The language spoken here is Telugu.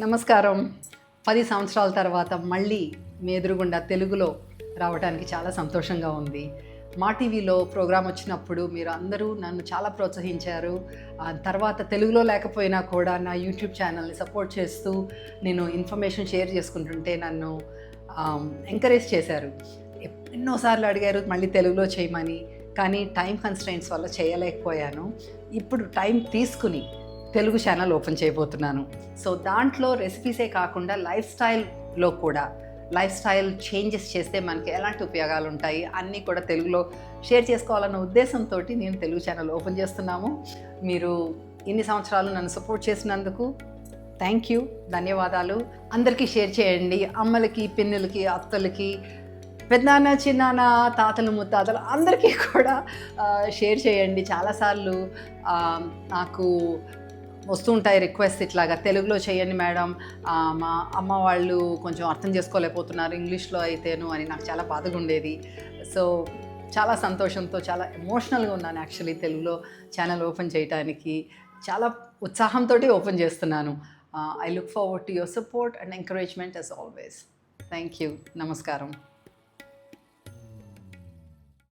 నమస్కారం. పది సంవత్సరాల తర్వాత మళ్ళీ మీ ఎదురుగుండా తెలుగులో రావడానికి చాలా సంతోషంగా ఉంది. మా టీవీలో ప్రోగ్రాం వచ్చినప్పుడు మీరు అందరూ నన్ను చాలా ప్రోత్సహించారు. తర్వాత తెలుగులో లేకపోయినా కూడా నా యూట్యూబ్ ఛానల్ని సపోర్ట్ చేస్తూ నేను ఇన్ఫర్మేషన్ షేర్ చేసుకుంటుంటే నన్ను ఎంకరేజ్ చేశారు. ఎన్నోసార్లు అడిగారు మళ్ళీ తెలుగులో చేయమని కానీ టైం కన్స్ట్రెంట్స్ వల్ల చేయలేకపోయాను. ఇప్పుడు టైం తీసుకుని తెలుగు ఛానల్ ఓపెన్ చేయబోతున్నాను. సో దాంట్లో రెసిపీసే కాకుండా లైఫ్ స్టైల్లో కూడా లైఫ్ స్టైల్ చేంజెస్ చేస్తే మనకి ఎలాంటి ఉపయోగాలు ఉంటాయి అన్నీ కూడా తెలుగులో షేర్ చేసుకోవాలన్న ఉద్దేశంతో నేను తెలుగు ఛానల్ ఓపెన్ చేస్తున్నాము. మీరు ఇన్ని సంవత్సరాలు నన్ను సపోర్ట్ చేసినందుకు థ్యాంక్ యూ ధన్యవాదాలు. అందరికీ షేర్ చేయండి. అమ్మలకి పిన్నులకి అత్తలకి పెద్దనాన్న చిన్నాన్న తాతలు ముత్తాతలు అందరికీ కూడా షేర్ చేయండి. చాలాసార్లు నాకు వస్తూ ఉంటాయి రిక్వెస్ట్ ఇట్లాగా. తెలుగులో చేయండి మేడం. మా అమ్మ వాళ్ళు కొంచెం అర్థం చేసుకోలేకపోతున్నారు ఇంగ్లీష్లో అయితేను అని నాకు చాలా బాధగా ఉండేది సో చాలా సంతోషంతో చాలా ఎమోషనల్గా ఉన్నాను యాక్చువల్లీ తెలుగులో ఛానల్ ఓపెన్ చేయడానికి చాలా ఉత్సాహంతో ఓపెన్ చేస్తున్నాను. I look forward to your support and encouragement as always thank you నమస్కారం.